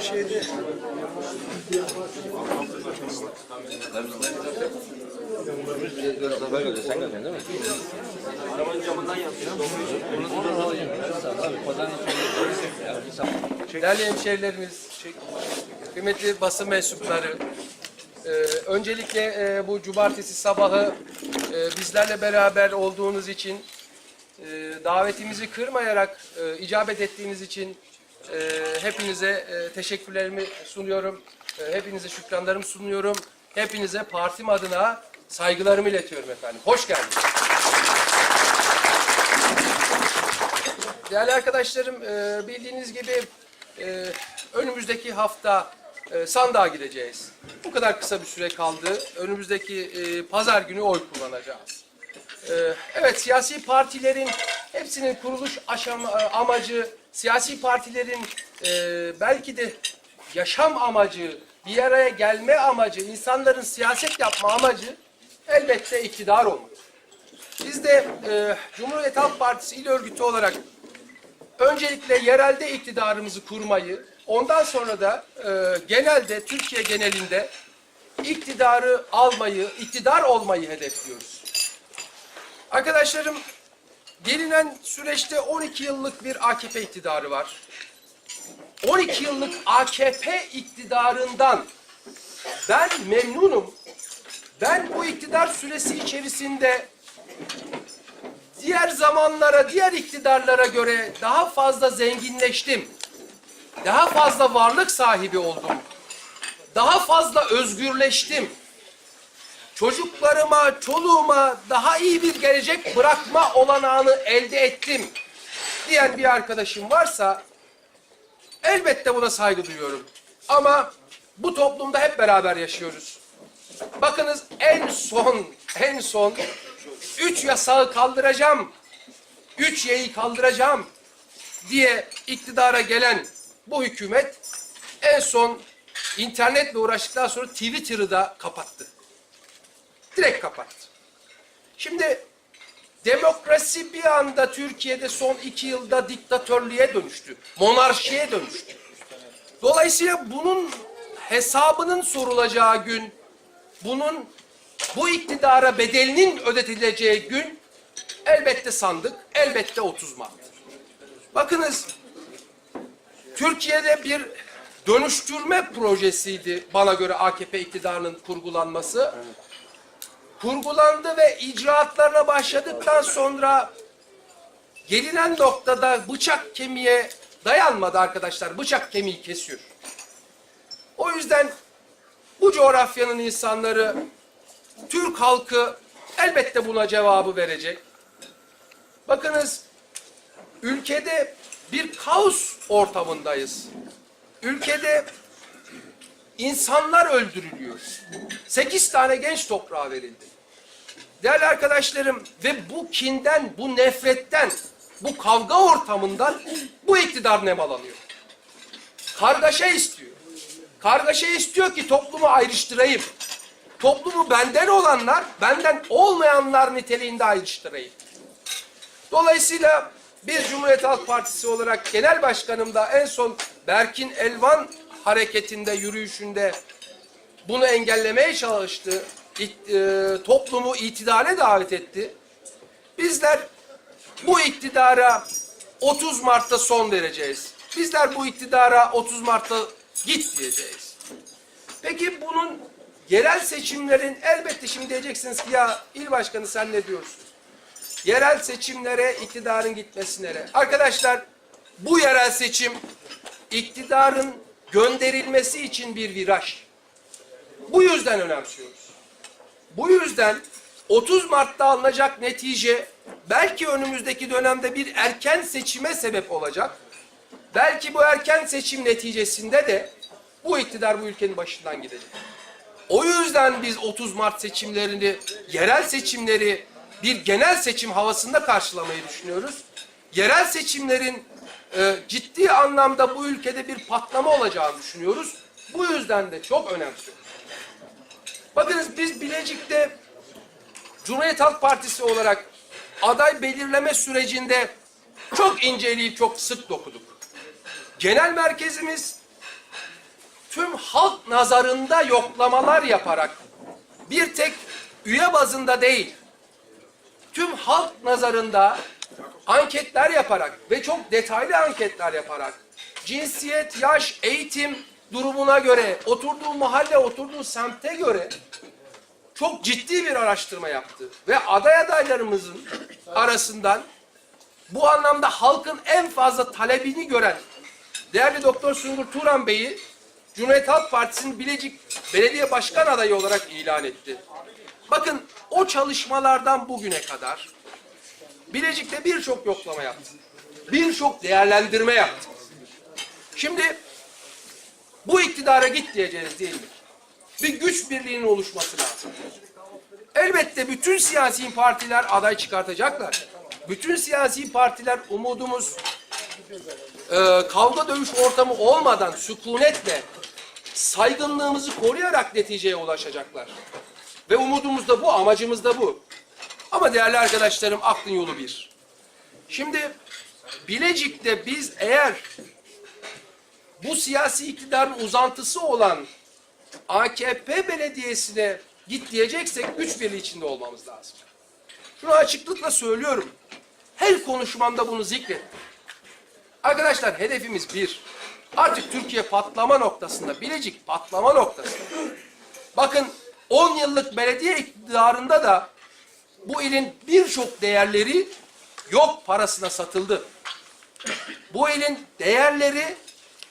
Şeyde. Değerli hemşehrilerimiz, kıymetli basın mensupları, e, öncelikle e, bu cumartesi sabahı bizlerle beraber olduğunuz için, e, davetimizi kırmayarak e, icabet ettiğiniz için e, hepinize teşekkürlerimi sunuyorum. Hepinize şükranlarımı sunuyorum. Hepinize partim adına saygılarımı iletiyorum efendim. Hoş geldiniz. Değerli arkadaşlarım, bildiğiniz gibi önümüzdeki hafta e, sandığa gideceğiz. Bu kadar kısa bir süre kaldı. Önümüzdeki e, pazar günü oy kullanacağız. E, Evet, siyasi partilerin hepsinin kuruluş aşama, amacı, siyasi partilerin e, belki de yaşam amacı, bir araya gelme amacı, insanların siyaset yapma amacı elbette iktidar olmak. Biz de e, Cumhuriyet Halk Partisi il örgütü olarak öncelikle yerelde iktidarımızı kurmayı, ondan sonra da e, genelde Türkiye genelinde iktidarı almayı, iktidar olmayı hedefliyoruz. Arkadaşlarım, gelinen süreçte 12 yıllık bir AKP iktidarı var. 12 yıllık AKP iktidarından ben memnunum. Ben bu iktidar süresi içerisinde diğer zamanlara, diğer iktidarlara göre daha fazla zenginleştim. Daha fazla varlık sahibi oldum. Daha fazla özgürleştim. Çocuklarıma, çoluğuma daha iyi bir gelecek bırakma olanağını elde ettim diyen bir arkadaşım varsa elbette buna saygı duyuyorum. Ama bu toplumda hep beraber yaşıyoruz. Bakınız en son, en son üç yasağı kaldıracağım, üç yeyi kaldıracağım diye iktidara gelen bu hükümet en son internetle uğraştıktan sonra Twitter'ı da kapattı. Direkt kapattı. Şimdi demokrasi bir anda Türkiye'de son iki yılda diktatörlüğe dönüştü. Monarşiye dönüştü. Dolayısıyla bunun hesabının sorulacağı gün, bunun bu iktidara bedelinin ödetileceği gün elbette sandık, elbette 30 Mart. Bakınız Türkiye'de bir dönüştürme projesiydi bana göre AKP iktidarının kurgulanması. Kurgulandı ve icraatlarına başladıktan sonra gelinen noktada bıçak kemiğe dayanmadı arkadaşlar. Bıçak kemiği kesiyor. O yüzden bu coğrafyanın insanları, Türk halkı elbette buna cevabı verecek. Bakınız, ülkede bir kaos ortamındayız. Ülkede insanlar öldürülüyor. Sekiz tane genç toprağa verildi. Değerli arkadaşlarım ve bu kinden, bu nefretten, bu kavga ortamından bu iktidar nemalanıyor. Kargaşa istiyor. Kargaşa istiyor ki toplumu ayrıştırayım. Toplumu benden olanlar, benden olmayanlar niteliğinde ayrıştırayım. Dolayısıyla biz Cumhuriyet Halk Partisi olarak genel başkanım da en son Berkin Elvan hareketinde, yürüyüşünde bunu engellemeye çalıştı. İt- e, toplumu itidale davet etti. Bizler bu iktidara 30 Mart'ta son vereceğiz. Bizler bu iktidara 30 Mart'ta git diyeceğiz. Peki bunun yerel seçimlerin elbette şimdi diyeceksiniz ki ya il başkanı sen ne diyorsun? Yerel seçimlere iktidarın gitmesinlere. Arkadaşlar bu yerel seçim iktidarın gönderilmesi için bir viraj. Bu yüzden önemsiyoruz. Bu yüzden 30 Mart'ta alınacak netice belki önümüzdeki dönemde bir erken seçime sebep olacak. Belki bu erken seçim neticesinde de bu iktidar bu ülkenin başından gidecek. O yüzden biz 30 Mart seçimlerini, yerel seçimleri bir genel seçim havasında karşılamayı düşünüyoruz. Yerel seçimlerin e, ciddi anlamda bu ülkede bir patlama olacağını düşünüyoruz. Bu yüzden de çok önemsiyoruz. Bakınız biz Bilecik'te Cumhuriyet Halk Partisi olarak aday belirleme sürecinde çok inceleyip çok sık dokuduk. Genel merkezimiz tüm halk nazarında yoklamalar yaparak bir tek üye bazında değil, tüm halk nazarında anketler yaparak ve çok detaylı anketler yaparak cinsiyet, yaş, eğitim durumuna göre, oturduğu mahalle, oturduğu semte göre çok ciddi bir araştırma yaptı. Ve aday adaylarımızın arasından bu anlamda halkın en fazla talebini gören değerli Doktor Sungur Turan Bey'i Cumhuriyet Halk Partisi'nin Bilecik Belediye Başkan adayı olarak ilan etti. Bakın o çalışmalardan bugüne kadar Bilecik'te birçok yoklama yaptı. Birçok değerlendirme yaptı. Şimdi bu iktidara git diyeceğiz değil mi? Bir güç birliğinin oluşması lazım. Elbette bütün siyasi partiler aday çıkartacaklar. Bütün siyasi partiler umudumuz e, kavga dövüş ortamı olmadan sükunetle saygınlığımızı koruyarak neticeye ulaşacaklar. Ve umudumuz da bu, amacımız da bu. Ama değerli arkadaşlarım aklın yolu bir. Şimdi Bilecik'te biz eğer bu siyasi iktidarın uzantısı olan AKP belediyesine git diyeceksek güç birliği içinde olmamız lazım. Şunu açıklıkla söylüyorum. Her konuşmamda bunu zikrettim. Arkadaşlar hedefimiz bir. Artık Türkiye patlama noktasında, Bilecik patlama noktasında. Bakın 10 yıllık belediye iktidarında da bu ilin birçok değerleri yok parasına satıldı. Bu ilin değerleri,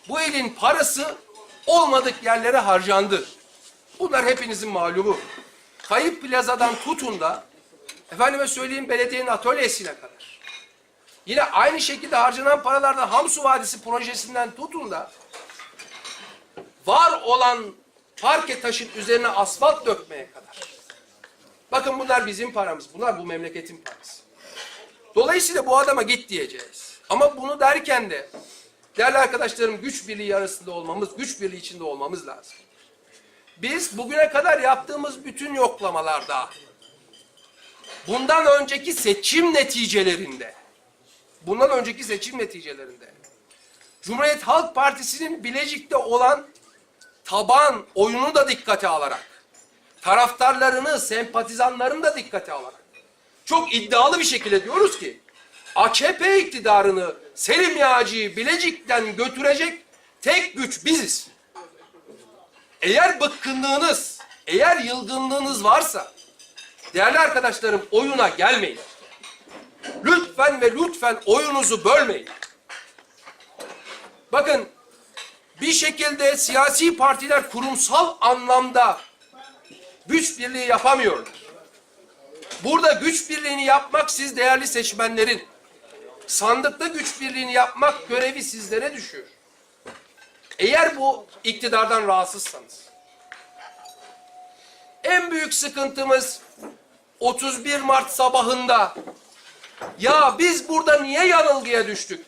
bu ilin parası olmadık yerlere harcandı. Bunlar hepinizin malumu. Kayıp plazadan tutun da efendime söyleyeyim belediyenin atölyesine kadar. Yine aynı şekilde harcanan paralardan Hamsu Vadisi projesinden tutun da var olan parke taşın üzerine asfalt dökmeye kadar. Bakın bunlar bizim paramız. Bunlar bu memleketin parası. Dolayısıyla bu adama git diyeceğiz. Ama bunu derken de değerli arkadaşlarım güç birliği arasında olmamız, güç birliği içinde olmamız lazım. Biz bugüne kadar yaptığımız bütün yoklamalarda bundan önceki seçim neticelerinde bundan önceki seçim neticelerinde Cumhuriyet Halk Partisi'nin Bilecik'te olan taban oyunu da dikkate alarak taraftarlarını, sempatizanlarını da dikkate alarak çok iddialı bir şekilde diyoruz ki AKP iktidarını Selim Yağcı'yı Bilecik'ten götürecek tek güç biziz. Eğer bıkkınlığınız, eğer yılgınlığınız varsa değerli arkadaşlarım oyuna gelmeyin. Lütfen ve lütfen oyunuzu bölmeyin. Bakın bir şekilde siyasi partiler kurumsal anlamda güç birliği yapamıyorlar. Burada güç birliğini yapmak siz değerli seçmenlerin, sandıkta güç birliğini yapmak görevi sizlere düşüyor. Eğer bu iktidardan rahatsızsanız, en büyük sıkıntımız 31 Mart sabahında ya biz burada niye yanılgıya düştük?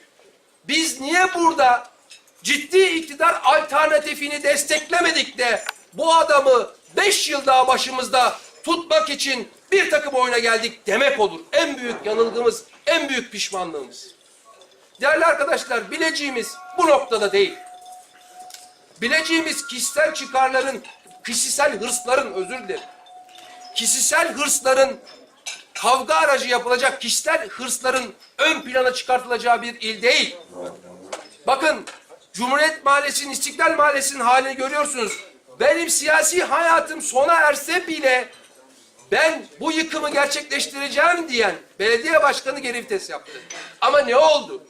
Biz niye burada ciddi iktidar alternatifini desteklemedik de bu adamı beş yıl daha başımızda tutmak için bir takım oyuna geldik demek olur. En büyük yanılgımız, en büyük pişmanlığımız. Değerli arkadaşlar bileceğimiz bu noktada değil. Bileceğimiz kişisel çıkarların, kişisel hırsların özür dilerim. Kişisel hırsların kavga aracı yapılacak kişisel hırsların ön plana çıkartılacağı bir il değil. Bakın Cumhuriyet Mahallesi'nin, İstiklal Mahallesi'nin halini görüyorsunuz. Benim siyasi hayatım sona erse bile ben bu yıkımı gerçekleştireceğim diyen belediye başkanı geri vites yaptı. Ama ne oldu?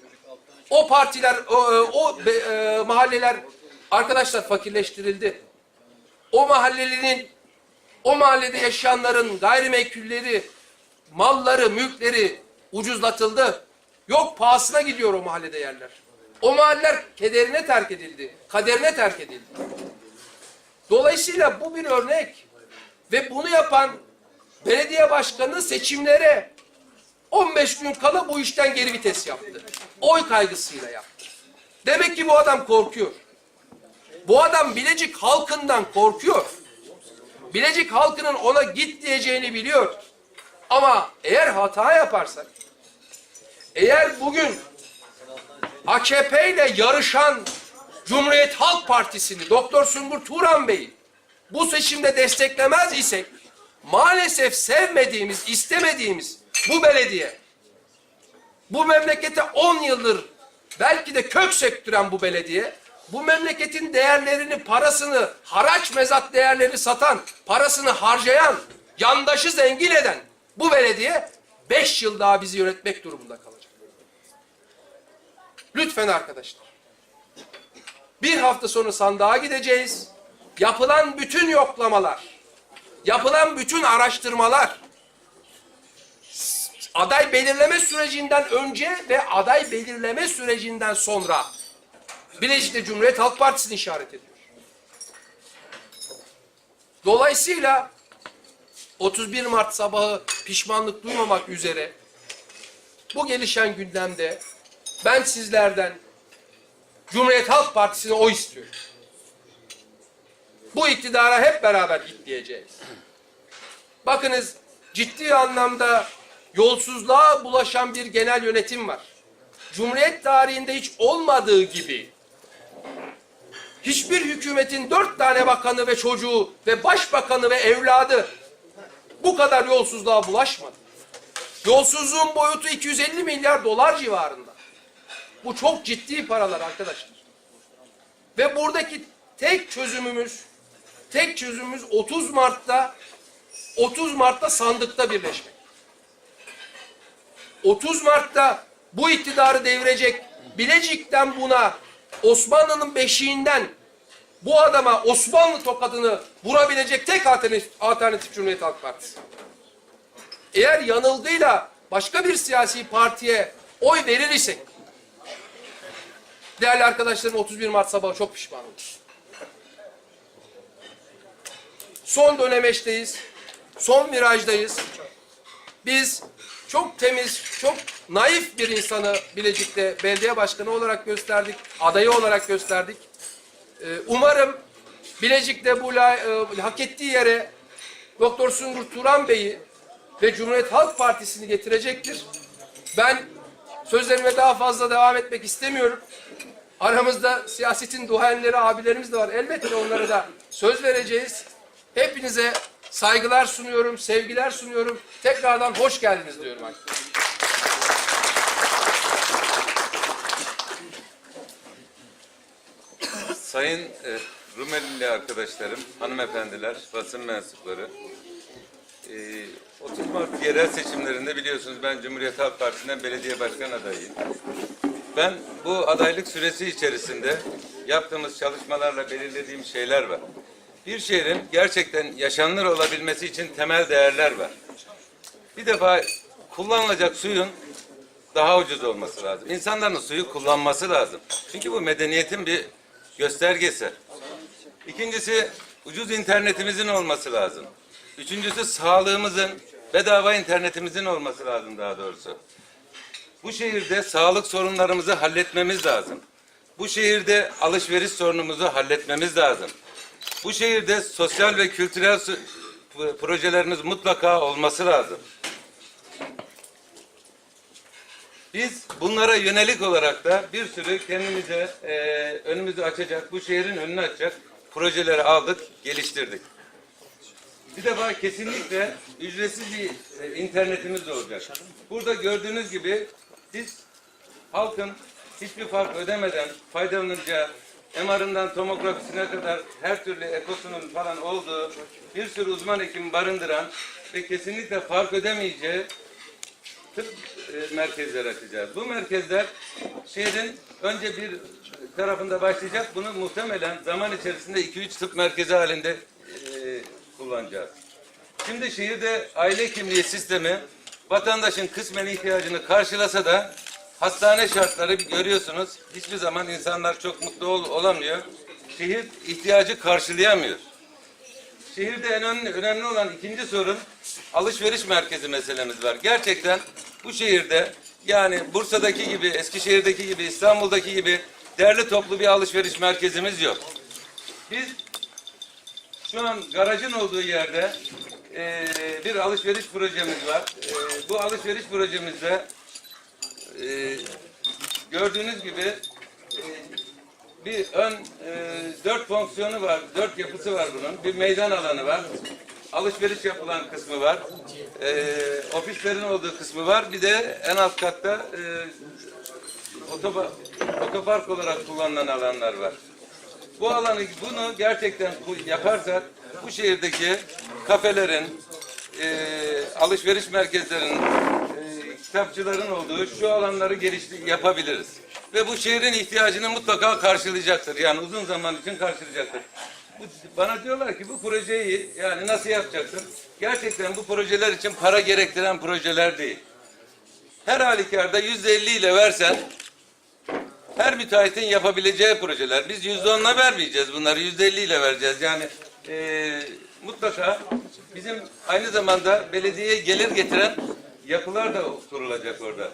O partiler, o, o be- e, mahalleler arkadaşlar fakirleştirildi. O mahallelinin, o mahallede yaşayanların gayrimenkulleri, malları, mülkleri ucuzlatıldı. Yok pahasına gidiyor o mahallede yerler. O mahalleler kederine terk edildi. Kaderine terk edildi. Dolayısıyla bu bir örnek. Ve bunu yapan belediye başkanı seçimlere 15 gün kala bu işten geri vites yaptı. Oy kaygısıyla yaptı. Demek ki bu adam korkuyor. Bu adam Bilecik halkından korkuyor. Bilecik halkının ona git diyeceğini biliyor. Ama eğer hata yaparsak, eğer bugün AKP ile yarışan Cumhuriyet Halk Partisi'ni Doktor Sungur Turan Bey'i bu seçimde desteklemez isek maalesef sevmediğimiz, istemediğimiz bu belediye bu memlekete 10 yıldır belki de kök söktüren bu belediye bu memleketin değerlerini, parasını, haraç mezat değerlerini satan, parasını harcayan, yandaşı zengin eden bu belediye beş yıl daha bizi yönetmek durumunda kalacak. Lütfen arkadaşlar. Bir hafta sonra sandığa gideceğiz. Yapılan bütün yoklamalar, yapılan bütün araştırmalar, aday belirleme sürecinden önce ve aday belirleme sürecinden sonra Bilecik'te Cumhuriyet Halk Partisi'ni işaret ediyor. Dolayısıyla 31 Mart sabahı pişmanlık duymamak üzere bu gelişen gündemde ben sizlerden Cumhuriyet Halk Partisi'ne oy istiyorum. Bu iktidara hep beraber git diyeceğiz. Bakınız ciddi anlamda yolsuzluğa bulaşan bir genel yönetim var. Cumhuriyet tarihinde hiç olmadığı gibi hiçbir hükümetin dört tane bakanı ve çocuğu ve başbakanı ve evladı bu kadar yolsuzluğa bulaşmadı. Yolsuzluğun boyutu 250 milyar dolar civarında. Bu çok ciddi paralar arkadaşlar. Ve buradaki tek çözümümüz, tek çözümümüz 30 Mart'ta 30 Mart'ta sandıkta birleşmek. 30 Mart'ta bu iktidarı devirecek Bilecik'ten buna Osmanlı'nın beşiğinden bu adama Osmanlı tokadını vurabilecek tek alternatif, alternatif Cumhuriyet Halk Partisi. Eğer yanıldığıyla başka bir siyasi partiye oy verir değerli arkadaşlarım 31 Mart sabahı çok pişman. Son dönemeçteyiz. Son virajdayız. Biz çok temiz, çok naif bir insanı Bilecik'te belediye başkanı olarak gösterdik, adayı olarak gösterdik. Ee, umarım Bilecik'te bu la, e, hak ettiği yere Doktor Sungur Turan Bey'i ve Cumhuriyet Halk Partisi'ni getirecektir. Ben sözlerime daha fazla devam etmek istemiyorum. Aramızda siyasetin duayenleri, abilerimiz de var. Elbette onlara da söz vereceğiz. Hepinize saygılar sunuyorum, sevgiler sunuyorum. Tekrardan hoş geldiniz diyorum. Sayın e, Rumelili arkadaşlarım, hanımefendiler, basın mensupları, e, 30 Mart yerel seçimlerinde biliyorsunuz ben Cumhuriyet Halk Partisi'nden belediye başkan adayıyım. Ben bu adaylık süresi içerisinde yaptığımız çalışmalarla belirlediğim şeyler var. Bir şehrin gerçekten yaşanılır olabilmesi için temel değerler var. Bir defa kullanılacak suyun daha ucuz olması lazım. İnsanların suyu kullanması lazım. Çünkü bu medeniyetin bir göstergesi. İkincisi ucuz internetimizin olması lazım. Üçüncüsü sağlığımızın, bedava internetimizin olması lazım daha doğrusu. Bu şehirde sağlık sorunlarımızı halletmemiz lazım. Bu şehirde alışveriş sorunumuzu halletmemiz lazım. Bu şehirde sosyal ve kültürel projelerimiz mutlaka olması lazım. Biz bunlara yönelik olarak da bir sürü kendimize e, önümüzü açacak, bu şehrin önünü açacak projeleri aldık, geliştirdik. Bir defa kesinlikle ücretsiz bir e, internetimiz olacak. Burada gördüğünüz gibi siz halkın hiçbir fark ödemeden faydalanacağı MR'ından tomografisine kadar her türlü ekosunun falan olduğu bir sürü uzman hekim barındıran ve kesinlikle fark ödemeyeceği tıp e, merkezleri açacağız. Bu merkezler şehrin önce bir tarafında başlayacak. Bunu muhtemelen zaman içerisinde 2-3 tıp merkezi halinde kullanacağız. Şimdi şehirde aile hekimliği sistemi vatandaşın kısmen ihtiyacını karşılasa da hastane şartları görüyorsunuz. Hiçbir zaman insanlar çok mutlu ol- olamıyor. Şehir ihtiyacı karşılayamıyor. Şehirde en önemli olan ikinci sorun alışveriş merkezi meselemiz var. Gerçekten bu şehirde yani Bursa'daki gibi, Eskişehir'deki gibi, İstanbul'daki gibi derli toplu bir alışveriş merkezimiz yok. Biz şu an garajın olduğu yerde e, bir alışveriş projemiz var. E, bu alışveriş projemizde e, gördüğünüz gibi e, bir ön e, dört fonksiyonu var, dört yapısı var bunun. Bir meydan alanı var, alışveriş yapılan kısmı var, e, ofislerin olduğu kısmı var. Bir de en alt katta e, otopark olarak kullanılan alanlar var. Bu alanı, bunu gerçekten yaparsak bu şehirdeki kafelerin, e, alışveriş merkezlerinin, e, kitapçıların olduğu şu alanları geliştir yapabiliriz. Ve bu şehrin ihtiyacını mutlaka karşılayacaktır. Yani uzun zaman için karşılayacaktır. Bu, bana diyorlar ki bu projeyi yani nasıl yapacaksın? Gerçekten bu projeler için para gerektiren projeler değil. Her halükarda yüzde elli ile versen her müteahhitin yapabileceği projeler. Biz yüzde onla vermeyeceğiz bunları. Yüzde elli ile vereceğiz. Yani eee, mutlaka bizim aynı zamanda belediyeye gelir getiren yapılar da kurulacak orada.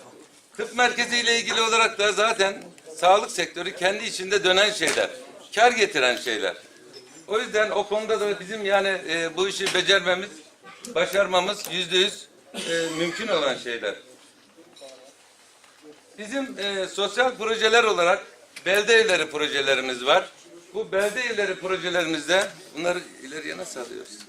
Tıp merkezi ile ilgili olarak da zaten sağlık sektörü kendi içinde dönen şeyler. Kar getiren şeyler. O yüzden o konuda da bizim yani eee, bu işi becermemiz, başarmamız yüzde yüz eee, mümkün olan şeyler. Bizim e, sosyal projeler olarak belde evleri projelerimiz var. Bu belde evleri projelerimizde bunları ileriye nasıl alıyoruz?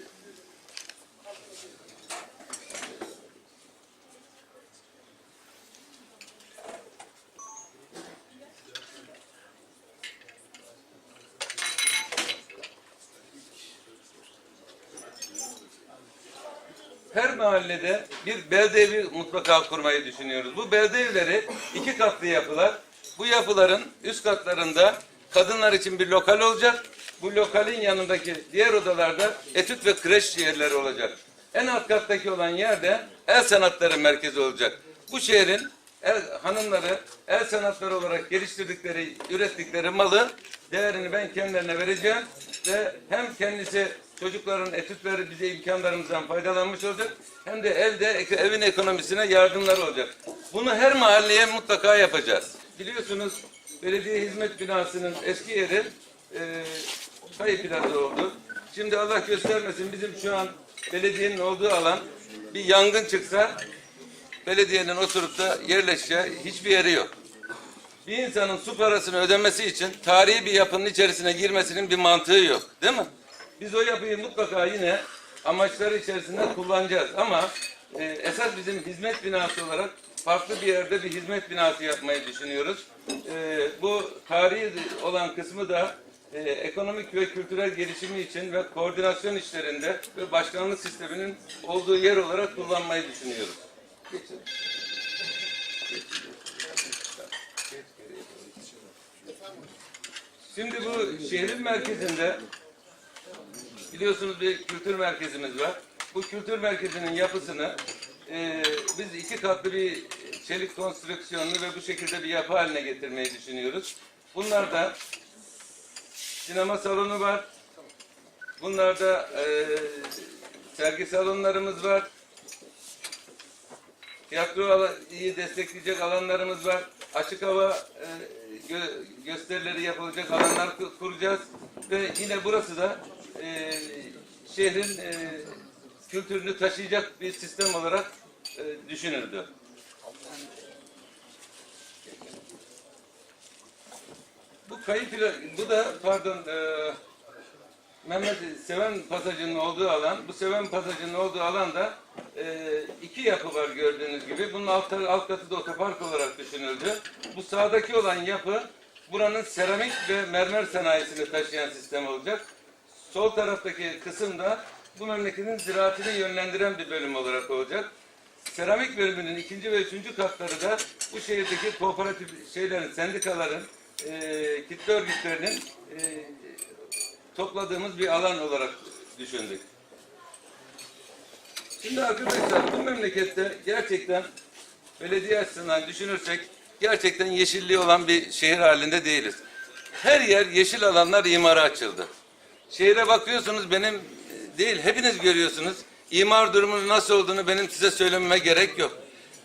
Mahallede bir evi mutlaka kurmayı düşünüyoruz. Bu evleri iki katlı yapılar. Bu yapıların üst katlarında kadınlar için bir lokal olacak. Bu lokalin yanındaki diğer odalarda etüt ve kreş yerleri olacak. En alt kattaki olan yerde el sanatları merkezi olacak. Bu şehrin el, hanımları el sanatları olarak geliştirdikleri, ürettikleri malı değerini ben kendilerine vereceğim ve hem kendisi çocukların etütleri bize imkanlarımızdan faydalanmış olacak hem de evde evin ekonomisine yardımlar olacak. Bunu her mahalleye mutlaka yapacağız. Biliyorsunuz belediye hizmet binasının eski yeri e, kayıp plaza oldu. Şimdi Allah göstermesin bizim şu an belediyenin olduğu alan bir yangın çıksa belediyenin oturup da yerleşeceği hiçbir yeri yok. Bir insanın su parasını ödemesi için tarihi bir yapının içerisine girmesinin bir mantığı yok. Değil mi? Biz o yapıyı mutlaka yine amaçları içerisinde kullanacağız. Ama e, esas bizim hizmet binası olarak farklı bir yerde bir hizmet binası yapmayı düşünüyoruz. E, bu tarihi olan kısmı da e, ekonomik ve kültürel gelişimi için ve koordinasyon işlerinde ve başkanlık sisteminin olduğu yer olarak kullanmayı düşünüyoruz. Geçelim. Şimdi bu şehrin merkezinde biliyorsunuz bir kültür merkezimiz var. Bu kültür merkezinin yapısını e, biz iki katlı bir çelik konstrüksiyonlu ve bu şekilde bir yapı haline getirmeyi düşünüyoruz. Bunlarda sinema salonu var. Bunlarda e, sergi salonlarımız var. Tiyatroyu destekleyecek alanlarımız var. Açık hava e, gö- gösterileri yapılacak alanlar ku- kuracağız. Ve yine burası da e, şehrin e, kültürünü taşıyacak bir sistem olarak e, düşünüldü. Bu kayıp bu da pardon e, Mehmet Seven Pasajı'nın olduğu alan. Bu Seven Pasajı'nın olduğu alanda e, iki yapı var gördüğünüz gibi. Bunun alt, alt katı da otopark olarak düşünüldü. Bu sağdaki olan yapı buranın seramik ve mermer sanayisini taşıyan sistem olacak. Sol taraftaki kısım da bu memleketin ziraatini yönlendiren bir bölüm olarak olacak. Seramik bölümünün ikinci ve üçüncü katları da bu şehirdeki kooperatif şeylerin, sendikaların, e, kitle örgütlerinin e, topladığımız bir alan olarak düşündük. Şimdi arkadaşlar bu memlekette gerçekten belediye açısından düşünürsek gerçekten yeşilliği olan bir şehir halinde değiliz. Her yer yeşil alanlar imara açıldı. Şehre bakıyorsunuz benim e, değil hepiniz görüyorsunuz. İmar durumunun nasıl olduğunu benim size söylememe gerek yok.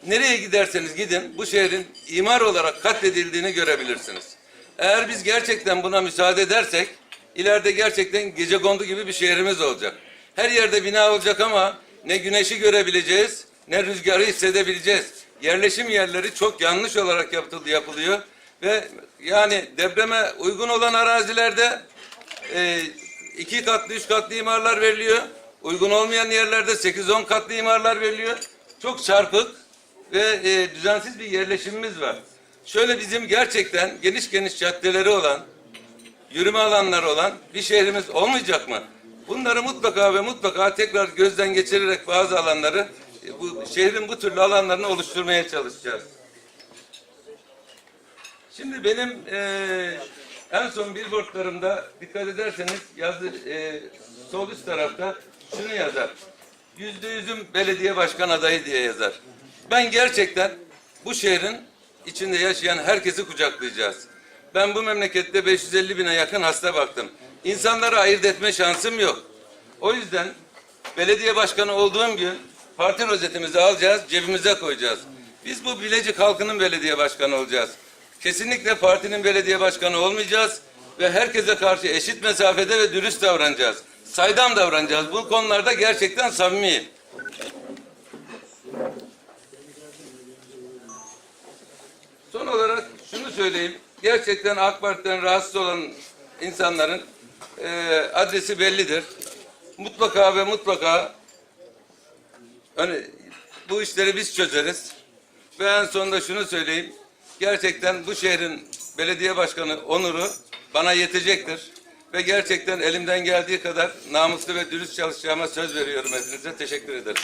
Nereye giderseniz gidin bu şehrin imar olarak katledildiğini görebilirsiniz. Eğer biz gerçekten buna müsaade edersek ileride gerçekten gece kondu gibi bir şehrimiz olacak. Her yerde bina olacak ama ne güneşi görebileceğiz ne rüzgarı hissedebileceğiz. Yerleşim yerleri çok yanlış olarak yapıldı, yapılıyor ve yani depreme uygun olan arazilerde e, iki katlı, üç katlı imarlar veriliyor. Uygun olmayan yerlerde 8-10 katlı imarlar veriliyor. Çok çarpık ve e, düzensiz bir yerleşimimiz var. Şöyle bizim gerçekten geniş geniş caddeleri olan, yürüme alanları olan bir şehrimiz olmayacak mı? Bunları mutlaka ve mutlaka tekrar gözden geçirerek bazı alanları, e, bu şehrin bu türlü alanlarını oluşturmaya çalışacağız. Şimdi benim eee, en son billboardlarımda dikkat ederseniz yazı eee, sol üst tarafta şunu yazar. Yüzde yüzüm belediye başkan adayı diye yazar. Ben gerçekten bu şehrin içinde yaşayan herkesi kucaklayacağız. Ben bu memlekette 550 bine yakın hasta baktım. İnsanları ayırt etme şansım yok. O yüzden belediye başkanı olduğum gün parti rozetimizi alacağız, cebimize koyacağız. Biz bu Bilecik halkının belediye başkanı olacağız. Kesinlikle partinin belediye başkanı olmayacağız ve herkese karşı eşit mesafede ve dürüst davranacağız. Saydam davranacağız. Bu konularda gerçekten samimiyim. Son olarak şunu söyleyeyim. Gerçekten AK Parti'den rahatsız olan insanların eee, adresi bellidir. Mutlaka ve mutlaka hani bu işleri biz çözeriz. Ve en sonunda şunu söyleyeyim. Gerçekten bu şehrin belediye başkanı onuru bana yetecektir. Ve gerçekten elimden geldiği kadar namuslu ve dürüst çalışacağıma söz veriyorum hepinize. Teşekkür ederim.